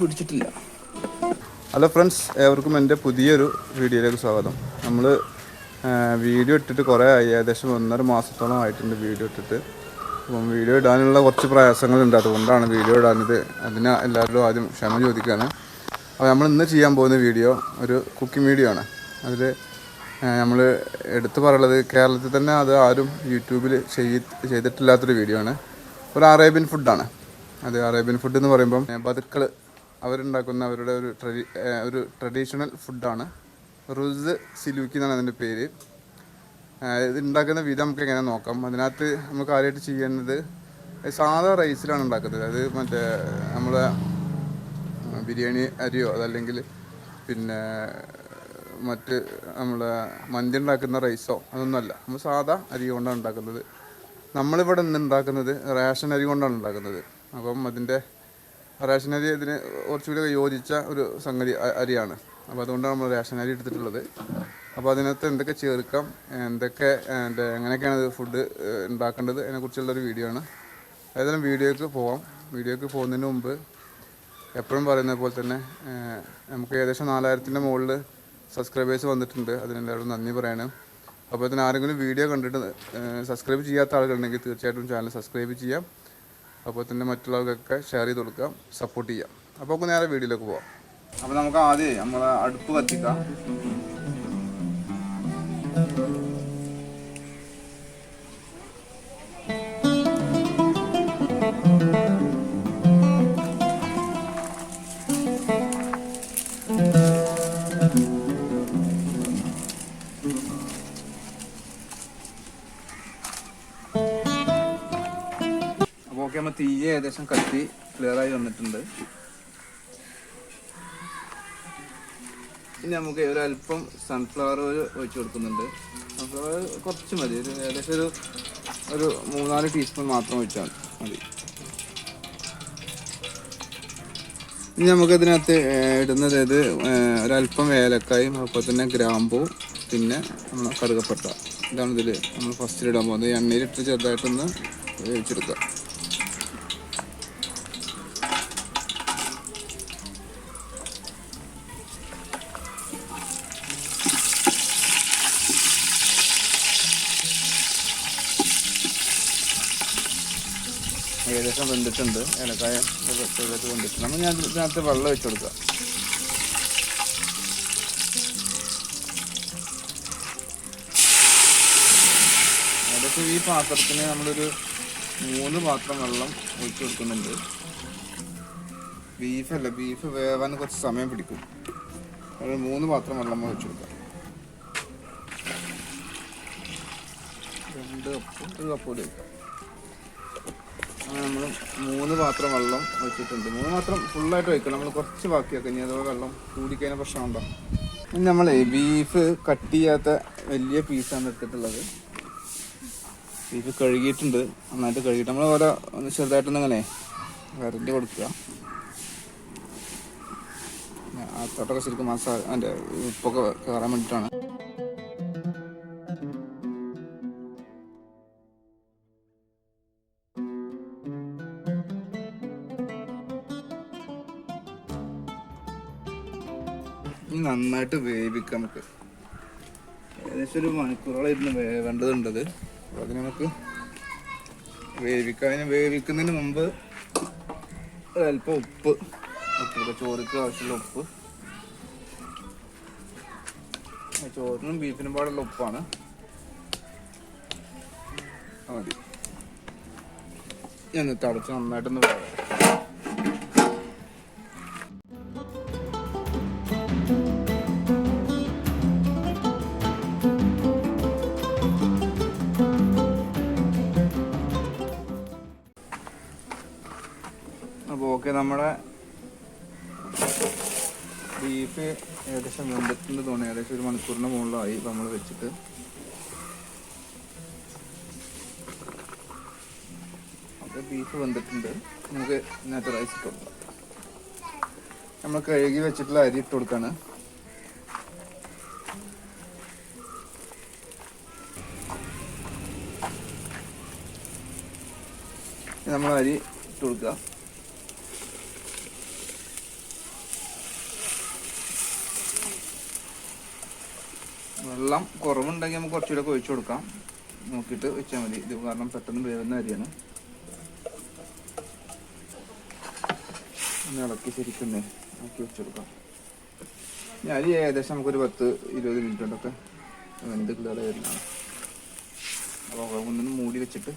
പിടിച്ചിട്ടില്ല. Hello friends ഏവർക്കും എന്റെ പുതിയൊരു വീഡിയോയിലേക്ക് സ്വാഗതം. നമ്മൾ വീഡിയോ ഇട്ടിട്ട് കുറേ ആയി. ഏകദേശം ഒന്നര മാസത്തോളം ആയിട്ടുണ്ട് വീഡിയോ ഇട്ടിട്ട്. അപ്പം വീഡിയോ ഇടാനുള്ള കുറച്ച് പ്രയാസങ്ങളുണ്ട്. അതുകൊണ്ടാണ് വീഡിയോ ഇടാനത് അതിന് എല്ലാവരോടും ആദ്യം ക്ഷമ ചോദിക്കുകയാണ്. അപ്പോൾ നമ്മൾ ഇന്ന് ചെയ്യാൻ പോകുന്ന വീഡിയോ ഒരു കുക്കിംഗ് വീഡിയോ ആണ്. അതിൽ നമ്മൾ എടുത്തു പറയുന്നത് കേരളത്തിൽ തന്നെ അത് ആരും യൂട്യൂബിൽ ചെയ് ചെയ്തിട്ടില്ലാത്തൊരു വീഡിയോ ആണ്. ഒരു അറേബ്യൻ ഫുഡാണ്. അത് അറേബ്യൻ ഫുഡ് എന്ന് പറയുമ്പം ബതുക്കൾ അവരുണ്ടാക്കുന്ന അവരുടെ ഒരു ട്രഡി ഒരു ട്രഡീഷണൽ ഫുഡാണ് റുസ് സിലൂക്കി എന്നാണ് അതിന്റെ പേര്. ഇത് ഉണ്ടാക്കുന്ന വിധം നമുക്ക് എങ്ങനെ നോക്കാം. അതിനകത്ത് നമുക്ക് ആദ്യമായിട്ട് ചെയ്യേണ്ടത് സാധാ റൈസിലാണ് ഉണ്ടാക്കുന്നത്. അത് മറ്റേ നമ്മളെ ബിരിയാണി അരിയോ അതല്ലെങ്കിൽ പിന്നെ മറ്റ് നമ്മളെ മന്തി ഉണ്ടാക്കുന്ന റൈസോ അതൊന്നുമല്ല. നമ്മൾ സാധാ അരി കൊണ്ടാണ് ഉണ്ടാക്കുന്നത്. നമ്മളിവിടെ ഇന്ന് ഉണ്ടാക്കുന്നത് റേഷൻ അരി കൊണ്ടാണ് ഉണ്ടാക്കുന്നത്. അപ്പം അതിന്റെ റേഷൻ അരി ഇതിന് കുറച്ചുകൂടി യോജിച്ച ഒരു സംഗതി അരിയാണ്. അപ്പോൾ അതുകൊണ്ടാണ് നമ്മൾ റേഷൻ അരി എടുത്തിട്ടുള്ളത്. അപ്പോൾ അതിനകത്ത് എന്തൊക്കെ ചേർക്കാം എന്തൊക്കെ എങ്ങനെയൊക്കെയാണ് ഇത് ഫുഡ് ഉണ്ടാക്കേണ്ടത് അതിനെക്കുറിച്ചുള്ളൊരു വീഡിയോ ആണ്. ഏതായാലും വീഡിയോക്ക് പോവാം. വീഡിയോക്ക് പോകുന്നതിന് മുമ്പ് എപ്പോഴും പറയുന്ന പോലെ തന്നെ നമുക്ക് ഏകദേശം നാലായിരത്തിന്റെ മുകളിൽ സബ്സ്ക്രൈബേഴ്സ് വന്നിട്ടുണ്ട്. അതിനെല്ലാവരും നന്ദി പറയാണ്. അപ്പോൾ ഇതിന് ആരെങ്കിലും വീഡിയോ കണ്ടിട്ട് സബ്സ്ക്രൈബ് ചെയ്യാത്ത ആളുകളുണ്ടെങ്കിൽ തീർച്ചയായിട്ടും ചാനൽ സബ്സ്ക്രൈബ് ചെയ്യാം. അപ്പോൾ തന്നെ മറ്റുള്ളവർക്കൊക്കെ ഷെയർ ചെയ്ത് കൊടുക്കാം സപ്പോർട്ട് ചെയ്യാം. അപ്പോൾ നമുക്ക് നേരെ വീഡിയോയിലേക്ക് പോവാം. അപ്പോൾ നമുക്ക് ആദ്യം നമ്മളെ അടുപ്പ് കത്തിക്കാം. അപ്പോൾ ഏകദേശം കത്തി ക്ലിയർ ആയി വന്നിട്ടുണ്ട്. ഇനി നമുക്ക് ഒരു അല്പം സൺഫ്ലവർ ഓയിൽ ഒഴിച്ച് കൊടുക്കുന്നുണ്ട്. സൺഫ്ലവർ കുറച്ച് മതി. ഒരു ഏകദേശം ഒരു ഒരു മൂന്നാൽ ടീസ്പൂൺ മാത്രം ഒഴിച്ചാൽ മതി. ഇനി നമുക്കതിനകത്ത് ഇടുന്നത് ഇത് ഒരല്പം ഏലക്കായും അതുപോലെ തന്നെ ഗ്രാമ്പൂ പിന്നെ നമ്മൾ കറുകപ്പട്ട. ഇതാണ് ഇതിൽ നമ്മൾ ഫസ്റ്റിൽ ഇടാൻ പോകുന്നത്. എണ്ണയിലിട്ട് ചെറുതായിട്ടൊന്ന് വേവിച്ചെടുക്കുക. ഏകദേശം വെന്തിട്ടുണ്ട്. ഏലക്കായ ചെറുതായിട്ട് വെന്തിട്ടുണ്ട്. അപ്പം ഞാൻ ഇതിനകത്ത് വെള്ളം വെച്ച് കൊടുക്കുക ഏകദേശം ഈ പാത്രത്തിന് നമ്മളൊരു മൂന്ന് പാത്രം വെള്ളം ഒഴിച്ചു കൊടുക്കുന്നുണ്ട്. ബീഫല്ല ബീഫ് വേവാൻ കുറച്ച് സമയം പിടിക്കും. ഒരു മൂന്ന് പാത്രം വെള്ളം ഒഴിച്ചു കൊടുക്കാം. രണ്ട് കപ്പ് ഒരു കപ്പ് കൂടി വെക്കാം നമ്മൾ മൂന്ന് പാത്രം വെള്ളം വെച്ചിട്ടുണ്ട് മൂന്ന് പാത്രം ഫുള്ളായിട്ട് വെക്കണം നമ്മൾ കുറച്ച് ബാക്കിയൊക്കെ. ഇനി അഥവാ വെള്ളം കൂടിക്കഴിഞ്ഞാൽ പ്രശ്നമുണ്ടോ? ഇനി നമ്മൾ ബീഫ് കട്ട് ചെയ്യാത്ത വലിയ പീസാണ് എടുത്തിട്ടുള്ളത്. ബീഫ് കഴുകിയിട്ടുണ്ട്. നന്നായിട്ട് കഴുകിയിട്ട് നമ്മൾ ഓരോ ഒന്ന് ചെറുതായിട്ടൊന്നിങ്ങനെ വരണ്ടി കൊടുക്കുക. ആ തൊട്ടൊക്കെ ശരിക്കും മസാല അതിന്റെ ഉപ്പൊക്കെ കയറാൻ വേണ്ടിയിട്ടാണ് ഇനി നന്നായിട്ട് വേവിക്കാം നമുക്ക്. ഏകദേശം ഒരു മണിക്കൂറോളം ഇരുന്ന് വേവേണ്ടതുണ്ടത്. അപ്പോൾ അതിന് നമുക്ക് വേവിക്കാം. അതിന് വേവിക്കുന്നതിന് മുമ്പ് ഒരല്പം ഉപ്പ്. ഉപ്പൊക്കെ ചോറിക്ക് ആവശ്യമുള്ള ഉപ്പ്. ചോറിനും ബീഫിനും പാടുള്ള ഉപ്പാണ്. മതി. ഞാൻ തടച്ച് നന്നായിട്ടൊന്ന് വേവാം ഓക്കെ നമ്മുടെ ബീഫ് ഏകദേശം വെന്തിട്ടുണ്ട് തോന്നുന്നു. ഏകദേശം ഒരു മണിക്കൂറിന് മുകളിലായി നമ്മൾ വെച്ചിട്ട്. അപ്പോൾ ബീഫ് വെന്തിട്ടുണ്ട്. നമുക്ക് ഇതിനകത്ത് റൈസ് ഇട്ട് കൊടുക്കാം. നമ്മൾ കഴുകി വെച്ചിട്ടുള്ള അരി ഇട്ട് കൊടുക്കാണ്. നമ്മൾ അരി ഇട്ട് കൊടുക്കുക വെള്ളം കുറവുണ്ടെങ്കിൽ നമുക്ക് കുറച്ചുകൂടെ ഒഴിച്ചു കൊടുക്കാം. നോക്കിയിട്ട് വെച്ചാൽ മതി. ഇത് കാരണം പെട്ടെന്ന് വേവുന്ന അരിയാണ് ഒന്ന് ഇളക്കി ശരിക്കുന്നേ ആക്കി വെച്ചു കൊടുക്കാം. ഇനി അരി ഏകദേശം നമുക്കൊരു പത്ത് ഇരുപത് മിനിറ്റ് കൊണ്ടൊക്കെ വെന്ത് വരുന്നതാണ്. അപ്പോൾ ഒന്നും മൂടി വെച്ചിട്ട്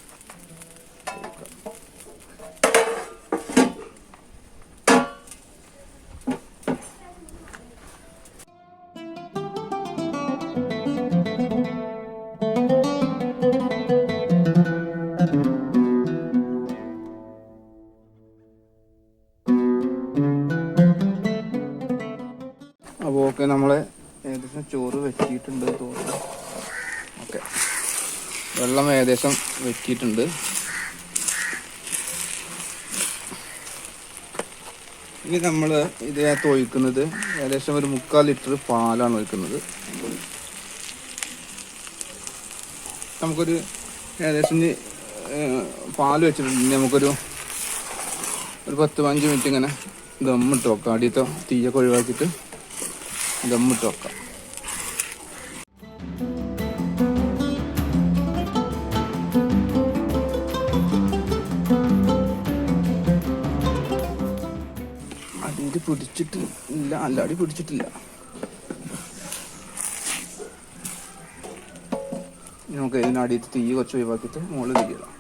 ഓക്കെ നമ്മൾ ഏകദേശം ചോറ് വെച്ചിട്ടുണ്ട് തോന്നുന്നു. ഓക്കെ. വെള്ളം ഏകദേശം വെച്ചിട്ടുണ്ട്. ഇനി നമ്മൾ ഇതിനകത്ത് ഒഴിക്കുന്നത് ഏകദേശം ഒരു മുക്കാൽ ലിറ്റർ പാലാണ് ഒഴിക്കുന്നത്. നമുക്കൊരു ഏകദേശം പാൽ വെച്ചിട്ടുണ്ട്. നമുക്കൊരു ഒരു പത്ത് പതിനഞ്ച് മിനിറ്റ് ഇങ്ങനെ ദമ്മിട്ട് വെക്കാം. അടിയത്തെ തീയൊക്കെ ഒഴിവാക്കിയിട്ട്. ദമ്മിട്ട് വെക്കാം. അടിയിൽ പിടിച്ചിട്ട് ഇല്ല അല്ല അടി പിടിച്ചിട്ടില്ല. നമുക്ക് ഇതിനടിയിട്ട് തീ കുറച്ച് ഒഴിവാക്കിയിട്ട് മുകളിൽ തിരിയിടാം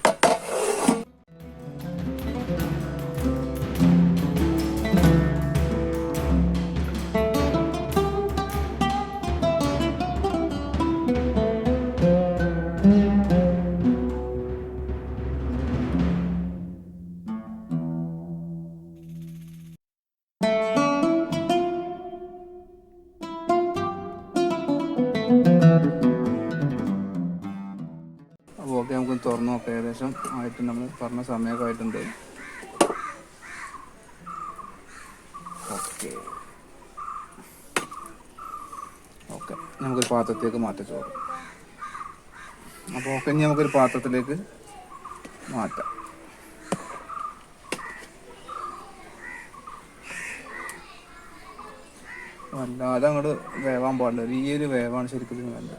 ആയിട്ട് നമ്മൾ പറഞ്ഞ സമയമൊക്കെ ആയിട്ടുണ്ട്. ഓക്കെ. ഓക്കെ. നമുക്കൊരു പാത്രത്തിലേക്ക് മാറ്റാം ചോറ്. അപ്പോൾ ഓക്കെ ഇനി നമുക്കൊരു പാത്രത്തിലേക്ക് മാറ്റാം. വല്ലാതെ അങ്ങോട്ട് വേവാൻ പാടില്ല. ഈ ഒരു വേവാണ് ശരിക്കും വേണ്ടത്.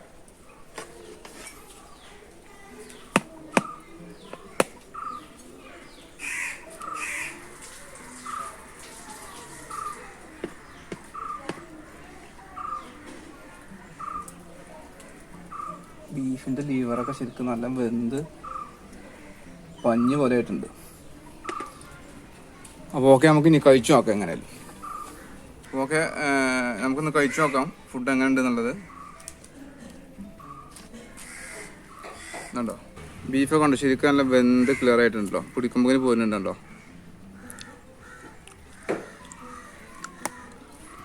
ബീഫിന്റെ ലീവറൊക്കെ ശരിക്കും നല്ല വെന്ത് പഞ്ഞ് പോലെ ആയിട്ടുണ്ട്. അപ്പോൾ ഓക്കെ നമുക്ക് ഇനി കഴിച്ചു നോക്കാം എങ്ങനെയാലും ഓക്കെ നമുക്കൊന്ന് കഴിച്ചു നോക്കാം ഫുഡ് എങ്ങനെയുണ്ട് എന്നുള്ളത് ഉണ്ടോ ബീഫൊക്കെ ഉണ്ട് ശരിക്കും നല്ല വെന്ത് ക്ലിയർ ആയിട്ടുണ്ടല്ലോ. പിടിക്കുമ്പോൾ പോരുന്നുണ്ടോ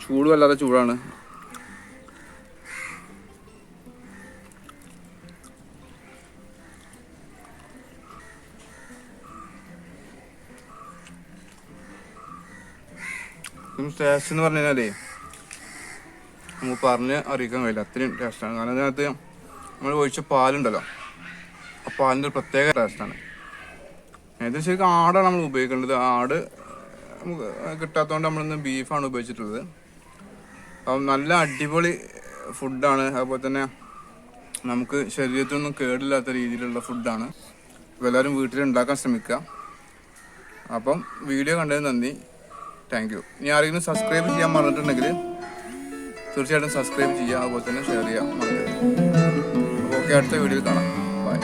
ചൂട് വല്ലാതെ ചൂടാണ്. ടേസ്റ്റ് എന്ന് പറഞ്ഞു കഴിഞ്ഞാലേ നമുക്ക് പറഞ്ഞ് അറിയിക്കാൻ കഴിയില്ല. അത്രയും ടേസ്റ്റാണ് കാരണം അതിനകത്ത് നമ്മൾ ഒഴിച്ച പാലുണ്ടല്ലോ. ആ പാലിന്റെ ഒരു പ്രത്യേക ടേസ്റ്റാണ് ഏത് ശരിക്കും ആടാണ് നമ്മൾ ഉപയോഗിക്കേണ്ടത്. ആട് നമുക്ക് കിട്ടാത്തതുകൊണ്ട് നമ്മളിന്ന് ബീഫാണ് ഉപയോഗിച്ചിട്ടുള്ളത്. അപ്പം നല്ല അടിപൊളി ഫുഡാണ് അതുപോലെ തന്നെ നമുക്ക് ശരീരത്തിനൊന്നും കേടില്ലാത്ത രീതിയിലുള്ള ഫുഡാണ് എല്ലാവരും വീട്ടിൽ ഉണ്ടാക്കാൻ ശ്രമിക്കുക. അപ്പം വീഡിയോ കണ്ടതിന് നന്ദി. താങ്ക് യു ഇനി ആരെങ്കിലും സബ്സ്ക്രൈബ് ചെയ്യാൻ മറന്നിട്ടുണ്ടെങ്കിൽ തീർച്ചയായിട്ടും സബ്സ്ക്രൈബ് ചെയ്യുക അതുപോലെ തന്നെ ഷെയർ അപ്പോൾ ഓക്കെ അടുത്ത വീഡിയോയിൽ കാണാം. ബൈ